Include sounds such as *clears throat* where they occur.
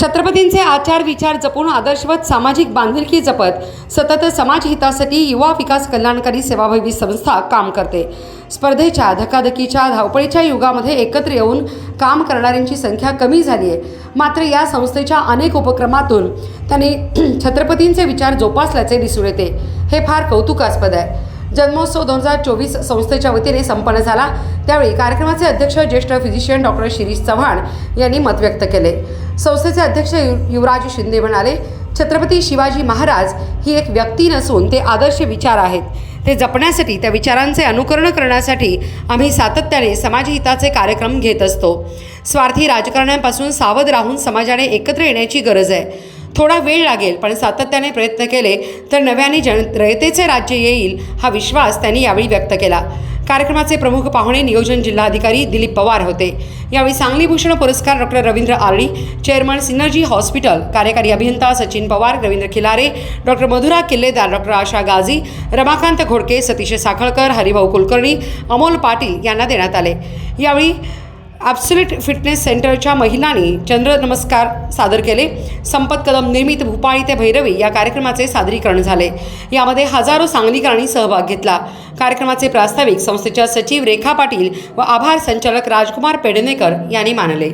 छत्रपतींचे आचार विचार जपून आदर्शवत सामाजिक बांधिलकी जपत सतत समाज हितासाठी युवा विकास कल्याणकारी सेवाभावी संस्था काम करते. स्पर्धेच्या धकाधकीच्या धावपळीच्या युगामध्ये एकत्र येऊन काम करणाऱ्यांची संख्या कमी झाली आहे मात्र या संस्थेच्या अनेक उपक्रमातून त्यांनी *clears throat* छत्रपतींचे विचार जोपासल्याचे दिसून येते. हे फार कौतुकास्पद आहे. जन्मोत्सव दोन हजार चोवीस संस्थेच्या वतीने संपन्न झाला. त्यावेळी कार्यक्रमाचे अध्यक्ष ज्येष्ठ फिजिशियन डॉक्टर शिरीष चव्हाण यांनी मत व्यक्त केले. संस्थेचे अध्यक्ष यु- युवराज शिंदे म्हणाले छत्रपती शिवाजी महाराज ही एक व्यक्ती नसून ते आदर्श विचार आहेत. ते जपण्यासाठी त्या विचारांचे अनुकरण करण्यासाठी आम्ही सातत्याने समाजहिताचे कार्यक्रम घेत असतो. स्वार्थी राजकारण्यांपासून सावध राहून समाजाने एकत्र येण्याची गरज आहे. थोडा वेळ लागेल पण सातत्याने प्रयत्न केले तर नव्याने जन रयतेचे राज्य येईल हा विश्वास त्यांनी यावेळी व्यक्त केला. कार्यक्रमाचे प्रमुख पाहुणे नियोजन जिल्हाधिकारी दिलीप पवार होते. यावेळी सांगली भूषण पुरस्कार doctor Ravindra Ardi chairman Synergy hospital कार्यकारी अभियंता सचिन पवार रवींद्र खिलारे डॉक्टर मधुरा किल्लेदार डॉक्टर आशा गाझी रमाकांत घोडके सतीश साखळकर हरिभाऊ कुलकर्णी अमोल पाटील यांना देण्यात आले. यावेळी ॲब्सोल्यूट फिटनेस सेंटरच्या महिलांनी चंद्र नमस्कार सादर केले. संपत कदम निर्मित भूपाळी ते भैरवी या कार्यक्रमाचे सादरीकरण झाले. यामध्ये हजारो सांगलीकरांनी सहभाग घेतला. कार्यक्रमाचे प्रास्ताविक संस्थेच्या सचिव रेखा पाटील व आभार संचालक राजकुमार पेडणेकर यांनी मानले.